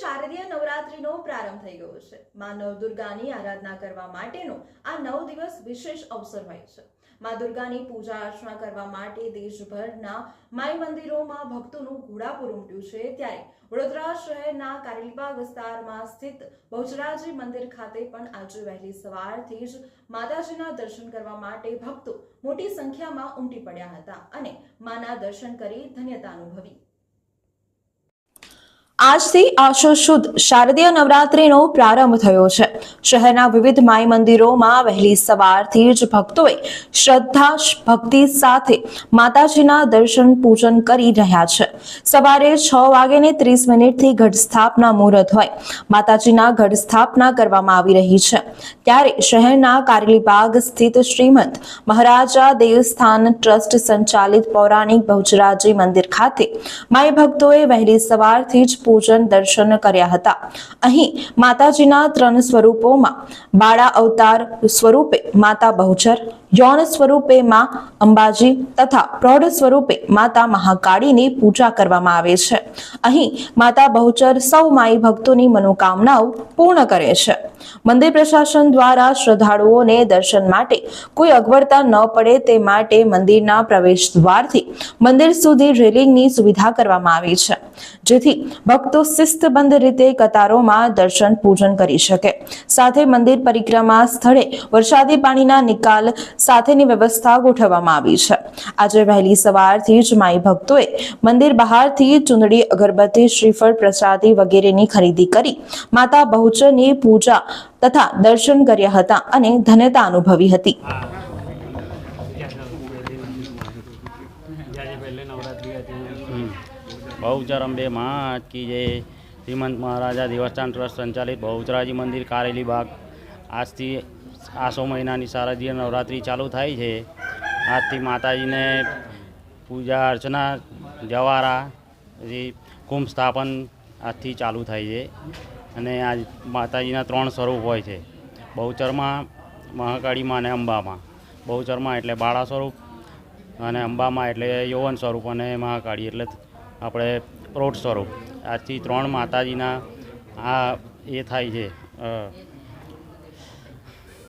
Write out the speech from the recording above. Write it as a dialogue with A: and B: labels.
A: શારદીય નવરાત્રીનો પ્રારંભ થઈ ગયો છે. માં નવદુર્ગાની આરાધના કરવા માટેનો આ નવ દિવસ વિશેષ અવસર હોય છે. માં દુર્ગાની પૂજા અર્ચના કરવા માટે દેશભરના માઈ મંદિરોમાં ભક્તોનું ઘોડાપુર ઉમટ્યું છે. ત્યારે વડોદરા શહેરના કારેલીબાગ વિસ્તારમાં સ્થિત બહુચરાજી મંદિર ખાતે પણ આજે વહેલી સવારથી જ માતાજીના દર્શન કરવા માટે ભક્તો મોટી સંખ્યામાં ઉમટી પડ્યા હતા અને માના દર્શન કરી ધન્યતા અનુભવી. આજથી આશો શુદ્ધ શારદીય નવરાત્રીનો પ્રારંભ થયો છે. શહેરના વિવિધ માઈ મંદિરોમાં વહેલી સવારથી જ ભક્તોએ શ્રદ્ધા ભક્તિ સાથે માતાજીના દર્શન પૂજન કરી રહ્યા છે. સવારે છ વાગે ને ત્રીસ મિનિટથી ઘટ સ્થાપના મુહૂર્ત હોય. માતાજીના ઘટ સ્થાપના કરવામાં આવી રહી છે. ત્યારે શહેરના કારેલીબાગ સ્થિત શ્રીમંત મહારાજા દેવસ્થાન ટ્રસ્ટ સંચાલિત પૌરાણિક બહુચરાજી મંદિર ખાતે માઈ ભક્તોએ વહેલી સવારથી જ પૂજન દર્શન કર્યા હતા. અહીં માતાજીના ત્રણ સ્વરૂપોમાં બાળા અવતાર સ્વરૂપે માતા બહુચર, યૌન સ્વરૂપે માં અંબાજી તથા પ્રૌઢ સ્વરૂપે માતા મહાકાળીની પૂજા કરવામાં આવે છે. અહીં માતા બહુચર સૌ માઈ ભક્તોની મનોકામનાઓ પૂર્ણ કરે છે. મંદિર પ્રશાસન દ્વારા શ્રદ્ધાળુઓને દર્શન માટે કોઈ અગવડતા ન પડે તે માટે મંદિરના પ્રવેશ દ્વારથી મંદિર સુધી રેલિંગની સુવિધા કરવામાં આવી છે, જેથી ભક્તો શિસ્તબંધ રીતે કતારોમાં દર્શન પૂજન કરી શકે. સાથે મંદિર પરિક્રમા સ્થળે વરસાદી પાણીના નિકાલ સાથેની વ્યવસ્થા ગોઠવવામાં આવી છે. આજે વહેલી સવારથી જ માઈ ભક્તોએ મંદિર બહારથી ચુંદડી, અગરબત્તી, શ્રીફળ પ્રસાદી વગેરેની ખરીદી કરી માતા બહુચરની પૂજા તથા દર્શન કર્યા હતા અને ધન્યતા અનુભવી હતી.
B: જ્યારે પહેલે
C: બહુચર અંબે માં કી જય. શ્રીમંત મહારાજા દેવસ્થાન ટ્રસ્ટ સંચાલિત બહુચરાજી મંદિર કારેલી બાગ. આજથી આસો મહિનાની શારદીય નવરાત્રિ ચાલુ થાય છે. આજથી માતાજીને પૂજા અર્ચના, જવારા કુંભ સ્થાપન આજથી ચાલુ થાય છે. અને આજ માતાજીના ત્રણ સ્વરૂપ હોય છે. બહુચરમાં, મહાકાળીમાં અને અંબામાં. બહુચરમાં એટલે બાળા સ્વરૂપ અને અંબામાં એટલે યૌવન સ્વરૂપ અને મહાકાળી એટલે આપણે પ્રૌઢ સ્વરૂપ. આજથી ત્રણ માતાજીના આ એ થાય છે